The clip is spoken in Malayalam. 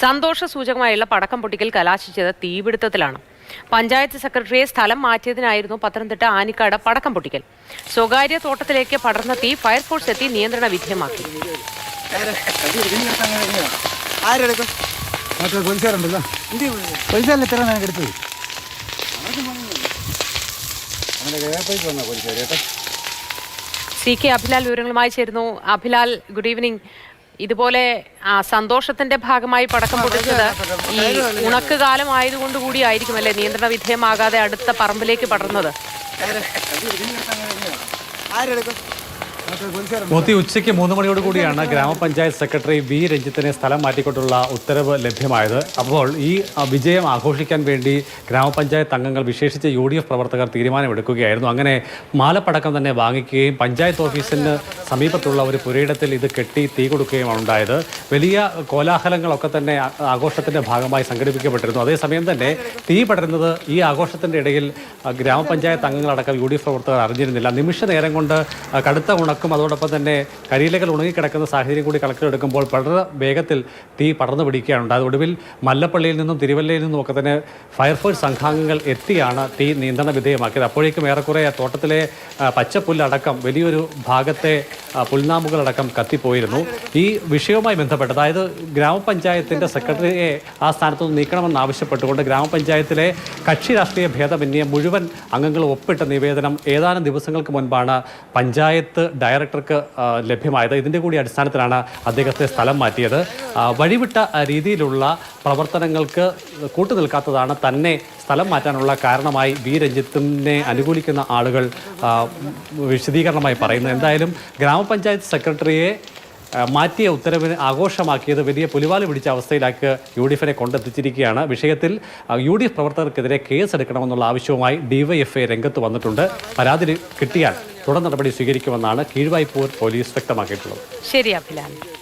സന്തോഷ സൂചകമായുള്ള പടക്കം പൊട്ടിക്കൽ കലാശിച്ചത് തീപിടുത്തത്തിലാണ്. പഞ്ചായത്ത് സെക്രട്ടറിയെ സ്ഥലം മാറ്റിയതിനായിരുന്നു പത്തനംതിട്ട ആനിക്കാട് പടക്കം പൊട്ടിക്കൽ. സ്വകാര്യ തോട്ടത്തിലേക്ക് പടർന്ന തീ ഫയർഫോഴ്സ് എത്തി നിയന്ത്രണ വിധേയമാക്കി. സി കെ അഭിലാൽ വിവരങ്ങളുമായി ചേരുന്നു. അഭിലാൽ ഗുഡ് ഈവനിങ് ഇതുപോലെ ആ, സന്തോഷത്തിന്റെ ഭാഗമായി പടക്കം പൊട്ടിച്ചത് ഈ ഉണക്ക് കാലം ആയതുകൊണ്ട് കൂടി ആയിരിക്കും അല്ലേ നിയന്ത്രണ വിധേയമാകാതെ അടുത്ത പറമ്പിലേക്ക് പടർന്നത്? മോത്തി ഉച്ചയ്ക്ക് മൂന്ന് മണിയോട് കൂടിയാണ് ഗ്രാമപഞ്ചായത്ത് സെക്രട്ടറി വി. രഞ്ജിത്തിനെ സ്ഥലം മാറ്റിക്കൊണ്ടുള്ള ഉത്തരവ് ലഭ്യമായത്. അപ്പോൾ ഈ വിജയം ആഘോഷിക്കാൻ വേണ്ടി ഗ്രാമപഞ്ചായത്ത് അംഗങ്ങൾ വിശേഷിച്ച് യു ഡി എഫ് പ്രവർത്തകർ തീരുമാനമെടുക്കുകയായിരുന്നു. അങ്ങനെ മാലപ്പടക്കം തന്നെ വാങ്ങിക്കുകയും പഞ്ചായത്ത് ഓഫീസിന് സമീപത്തുള്ള ഒരു പുരയിടത്തിൽ ഇത് കെട്ടി തീ കൊടുക്കുകയുമാണ് ഉണ്ടായത്. വലിയ കോലാഹലങ്ങളൊക്കെ തന്നെ ആഘോഷത്തിന്റെ ഭാഗമായി സംഘടിപ്പിക്കപ്പെട്ടിരുന്നു. അതേസമയം തന്നെ തീ പടരുന്നത് ഈ ആഘോഷത്തിന്റെ ഇടയിൽ ഗ്രാമപഞ്ചായത്ത് അംഗങ്ങളടക്കം യു ഡി എഫ് പ്രവർത്തകർ അറിഞ്ഞിരുന്നില്ല. നിമിഷ നേരം കൊണ്ട് കടുത്ത ഉണക്കും അതോടൊപ്പം തന്നെ കരിയിലകൾ ഉണങ്ങിക്കിടക്കുന്ന സാഹചര്യം കൂടി കണക്കിലെടുക്കുമ്പോൾ വളരെ വേഗത്തിൽ തീ പടർന്നു പിടിക്കുകയാണ് ഉണ്ടായത്. ഒടുവിൽ മല്ലപ്പള്ളിയിൽ നിന്നും തിരുവല്ലയിൽ നിന്നും ഒക്കെ തന്നെ ഫയർഫോഴ്സ് സംഘാംഗങ്ങൾ എത്തിയാണ് തീ നിയന്ത്രണ വിധേയമാക്കിയത്. അപ്പോഴേക്കും ഏറെക്കുറെ തോട്ടത്തിലെ പച്ചപ്പുല്ലടക്കം വലിയൊരു ഭാഗത്തെ ആ, പുൽനാമ്പുകളടക്കം കത്തിപ്പോയിരുന്നു. ഈ വിഷയവുമായി ബന്ധപ്പെട്ട് അതായത് ഗ്രാമപഞ്ചായത്തിന്റെ സെക്രട്ടറിയെ ആ സ്ഥാനത്ത് നിന്ന് നീക്കണമെന്ന് ആവശ്യപ്പെട്ടുകൊണ്ട് ഗ്രാമപഞ്ചായത്തിലെ കക്ഷി രാഷ്ട്രീയ ഭേദമന്യേ മുഴുവൻ അംഗങ്ങളും ഒപ്പിട്ട നിവേദനം ഏതാനും ദിവസങ്ങൾക്ക് മുൻപാണ് പഞ്ചായത്ത് ഡയറക്ടർക്ക് ലഭ്യമായത്. ഇതിന്റെ കൂടി അടിസ്ഥാനത്തിലാണ് അദ്ദേഹത്തെ സ്ഥലം മാറ്റിയത്. വഴിവിട്ട രീതിയിലുള്ള പ്രവർത്തനങ്ങൾക്ക് കൂട്ടുനിൽക്കാത്തതാണ് തന്നെ സ്ഥലം മാറ്റാനുള്ള കാരണമായി വി രഞ്ജിത്തിനെ അനുകൂലിക്കുന്ന ആളുകൾ വിശദീകരണമായി പറയുന്നത് എന്തായാലും ഗ്രാമപഞ്ചായത്ത് സെക്രട്ടറിയെ മാറ്റിയ ഉത്തരവിന് ആഘോഷമാക്കിയത് വലിയ പുലിവാൽ പിടിച്ച അവസ്ഥയിലേക്ക് യു ഡി എഫിനെ കൊണ്ടെത്തിച്ചിരിക്കുകയാണ്. വിഷയത്തിൽ യു ഡി എഫ് പ്രവർത്തകർക്കെതിരെ കേസ് എടുക്കണമെന്നുള്ള ആവശ്യവുമായി ഡിവൈഎഫ്ഐ രംഗത്ത് വന്നിട്ടുണ്ട്. പരാതി കിട്ടിയാൽ തുടർ നടപടി സ്വീകരിക്കുമെന്നാണ് കീഴ്വായ്പൂർ പോലീസ് വ്യക്തമാക്കിയിട്ടുള്ളത്. ശരി അഭിലാൽ